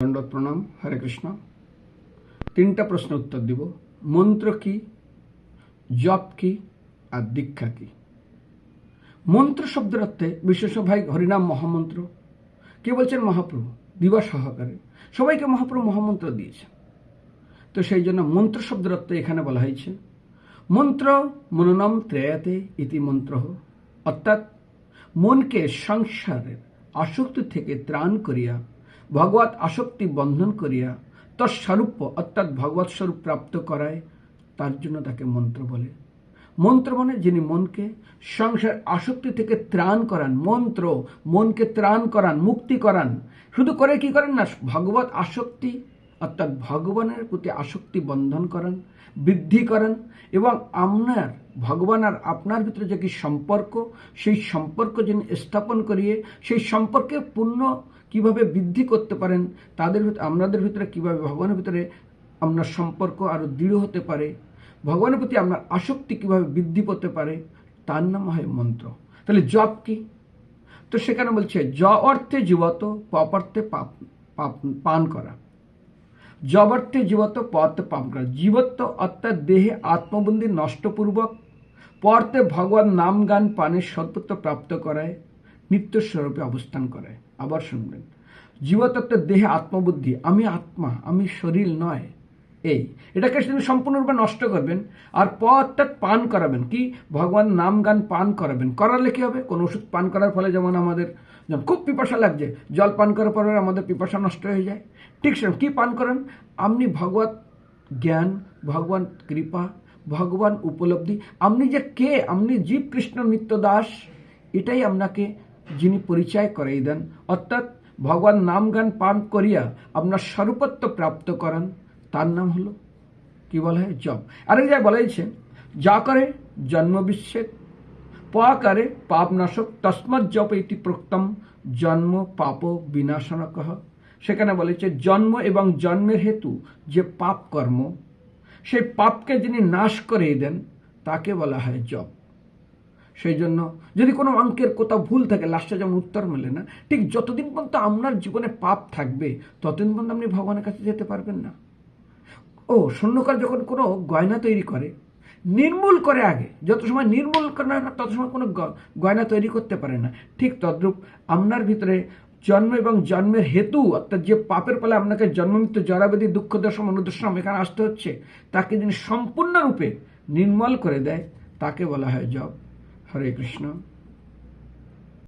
দণ্ডত প্রণাম হরে কৃষ্ণ। তিনটা প্রশ্ন উত্তর দিব। মন্ত্র কি, জপ কি, আর দীক্ষা কি? মন্ত্র শব্দের অর্থে বিশেষ ভাই হরিনাম মহামন্ত্র। কে বলছেন মহাপ্রভু? দিবা সহকারে। সবাইকে মহাপ্রভু মহামন্ত্র দিয়েছেন তো সেই জন্য মন্ত্র শব্দের অর্থে এখানে বলা হয়েছে, মন্ত্র মননম ত্রেয়াতে ইতি মন্ত্র। অর্থাৎ মনকে সংসারের আসক্তি থেকে ত্রাণ করিয়া ভগবত আসক্তি বন্ধন করিয়া তৎস্বরূপ অর্থাৎ ভগবত স্বরূপ প্রাপ্ত করায়, তার জন্য তাকে মন্ত্র বলে। মন্ত্র মানে যিনি মনকে সংসার আসক্তি থেকে ত্রাণ করান, মন্ত্র, মনকে ত্রাণ করান, মুক্তি করান। শুধু করে কি করেন না, ভগবত আসক্তি অর্থাৎ ভগবানের প্রতি আসক্তি বন্ধন করান, বৃদ্ধি করান এবং আপনার, ভগবান আর আপনার ভিতরে যে কি সম্পর্ক, সেই সম্পর্ক যিনি স্থাপন করিয়ে, সেই সম্পর্কে পূর্ণ কীভাবে বৃদ্ধি করতে পারেন, তাদের ভিতরে আপনাদের ভিতরে কীভাবে ভগবানের ভিতরে আপনার সম্পর্ক আরও দৃঢ় হতে পারে, ভগবানের প্রতি আপনার আসক্তি কীভাবে বৃদ্ধি পেতে পারে, তার নাম হয় মন্ত্র। তাহলে জপ কি? তো সেখানে বলছে জ অর্থে জীবত, পপ অর্থে পাপ পাপ, পান করা। জব জীবত পথ করা। জীবত্ব অর্থাৎ দেহে আত্মবন্দি নষ্টপূর্বক, পরতে ভগবান নাম গান পানের সর্বত্র প্রাপ্ত করায় নিত্য স্বরূপে অবস্থান করায়। আবার শুনবেন। জীবতত্ত্ব দেহে আত্মবুদ্ধি। আমি আত্মা, আমি শরীর নয়। এই, এটাকে তিনি সম্পূর্ণরূপে নষ্ট করবেন আর প অর্থাৎ পান করাবেন। কি? ভগবান নাম গান পান করাবেন। করালে কি হবে? কোনো ওষুধ পান করার ফলে যেমন আমাদের, যেমন খুব পিপাসা লাগছে, জল পান করার পরে আমাদের পিপাসা নষ্ট হয়ে যায়। ঠিক সেরকম, কী পান করেন? আপনি ভগবত জ্ঞান, ভগবান কৃপা, ভগবান উপলব্ধি, আপনি যে কে, আপনি জীব কৃষ্ণ নিত্য দাস এটাই আপনাকে যিনি পরিচয় করাই দেন। অর্থাৎ ভগবান নাম গান পান করিয়া আপনার স্বরূপত্ব প্রাপ্ত করান। তার নাম হলো, কি বলা হয়? জপ আরেক জায়গায় বলা হয়েছে, যা করে জন্ম বিচ্ছেদ প করে পাপ নাশক তস্মাৎ জপ ইতি প্রোক্তম, জন্ম পাপ বিনাশন কহ সেখানে বলেছে জন্ম এবং জন্মের হেতু যে পাপ কর্ম, সেই পাপকে যিনি নাশ করে দেন, তাকে বলা হয় জপ। সেই জন্য যদি কোনো অঙ্কের কোথাও ভুল থাকে, লাস্টে যেমন উত্তর মেলে না, ঠিক যতদিন পর্যন্ত আপনার জীবনে পাপ থাকবে, ততদিন পর্যন্ত আপনি ভগবানের কাছে যেতে পারবেন না। ও, শূন্যকাল যখন কোনো গয়না তৈরি করে, নির্মূল করে আগে, যত সময় নির্মূল করে না, তত সময় কোনো গয়না তৈরি করতে পারে না। ঠিক তদ্রূপ আপনার ভিতরে জন্ম এবং জন্মের হেতু, অর্থাৎ যে পাপের ফলে আপনাকে জন্মমৃত্যু জরাবেদি দুঃখ দশম অনুদশম এখানে আসতে হচ্ছে, তাকে যিনি সম্পূর্ণরূপে নির্মল করে দেয়, তাকে বলা হয় জব। হরে কৃষ্ণ।